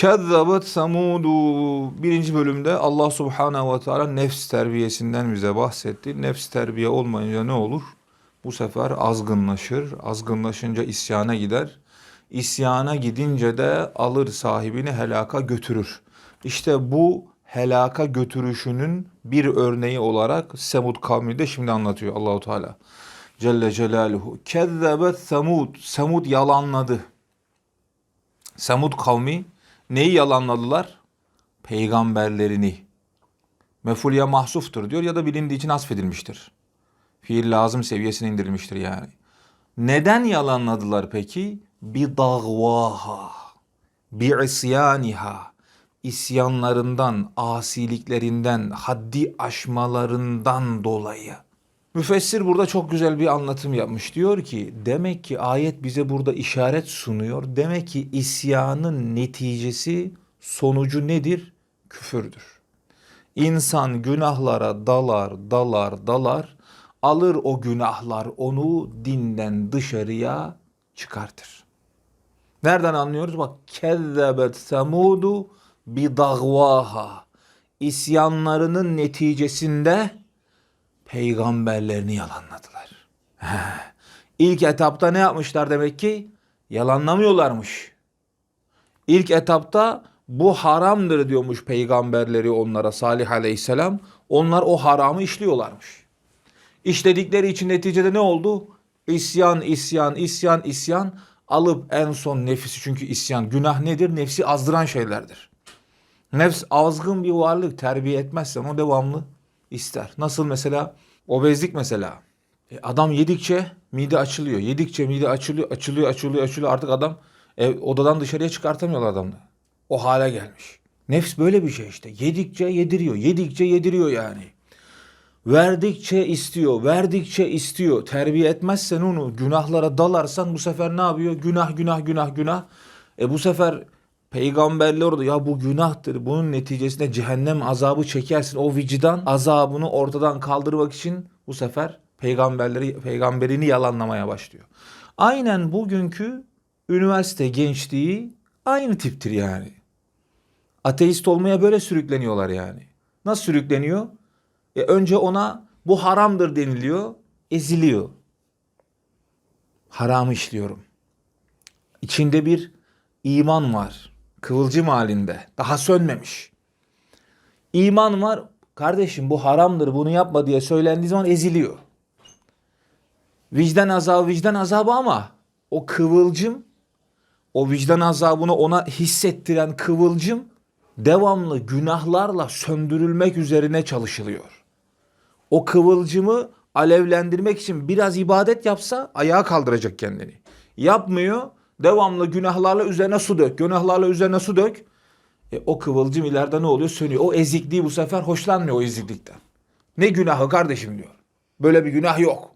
Kezzebet Samudu. Birinci bölümde Allah Subhanahu ve Teala nefs terbiyesinden bize bahsetti. Nefs terbiye olmayınca ne olur? Bu sefer azgınlaşır. Azgınlaşınca isyana gider. İsyana gidince de alır sahibini helaka götürür. İşte bu helaka götürüşünün bir örneği olarak Semud kavmi de şimdi anlatıyor Allahu Teala. Celle Celaluhu. Kezzebet Semud. Semud yalanladı. Semud kavmi neyi yalanladılar? Peygamberlerini. Mefulye mahsuftur diyor ya da bilindiği için hasfedilmiştir. Fiil lazım seviyesine indirilmiştir yani. Neden yalanladılar peki? Bi dagvaha, bi isyaniha, isyanlarından, asiliklerinden, haddi aşmalarından dolayı. Müfessir burada çok güzel bir anlatım yapmış. Diyor ki demek ki ayet bize burada işaret sunuyor. Demek ki isyanın neticesi sonucu nedir? Küfürdür. İnsan günahlara dalar, dalar, dalar. Alır o günahlar onu dinden dışarıya çıkartır. Nereden anlıyoruz? Bak kezzebet semudu bi dagvaha. İsyanlarının neticesinde peygamberlerini yalanladılar. Heh. İlk etapta ne yapmışlar demek ki? Yalanlamıyorlarmış. İlk etapta bu haramdır diyormuş peygamberleri onlara Salih aleyhisselam. Onlar o haramı işliyorlarmış. İşledikleri için neticede ne oldu? İsyan, isyan, isyan, isyan alıp en son nefisi çünkü isyan günah nedir? Nefsi azdıran şeylerdir. Nefs azgın bir varlık terbiye etmezsen o devamlı ister. Nasıl mesela obezlik mesela. E, adam yedikçe mide açılıyor. Yedikçe mide açılıyor, açılıyor, açılıyor, açılıyor. Artık adam ev, odadan dışarıya çıkartamıyorlar adamı. O hale gelmiş. Nefs böyle bir şey işte. Yedikçe yediriyor. Yedikçe yediriyor yani. Verdikçe istiyor, verdikçe istiyor. Terbiye etmezsen onu, günahlara dalarsan bu sefer ne yapıyor? Günah, günah, günah, günah. E bu sefer peygamberler orada ya bu günahtır. Bunun neticesinde cehennem azabı çekersin. O vicdan azabını ortadan kaldırmak için bu sefer peygamberleri peygamberini yalanlamaya başlıyor. Aynen bugünkü üniversite gençliği aynı tiptir yani. Ateist olmaya böyle sürükleniyorlar yani. Nasıl sürükleniyor? E önce ona bu haramdır deniliyor, eziliyor. Haramı işliyorum. İçinde bir iman var. Kıvılcım halinde. Daha sönmemiş. İman var. Kardeşim bu haramdır bunu yapma diye söylendiği zaman eziliyor. Vicdan azabı vicdan azabı ama o kıvılcım o vicdan azabını ona hissettiren kıvılcım devamlı günahlarla söndürülmek üzerine çalışılıyor. O kıvılcımı alevlendirmek için biraz ibadet yapsa ayağa kaldıracak kendini. Yapmıyor. Devamlı günahlarla üzerine su dök. Günahlarla üzerine su dök. E, o kıvılcım ileride ne oluyor? Sönüyor. O ezikliği bu sefer hoşlanmıyor o eziklikten. Ne günahı kardeşim diyor. Böyle bir günah yok.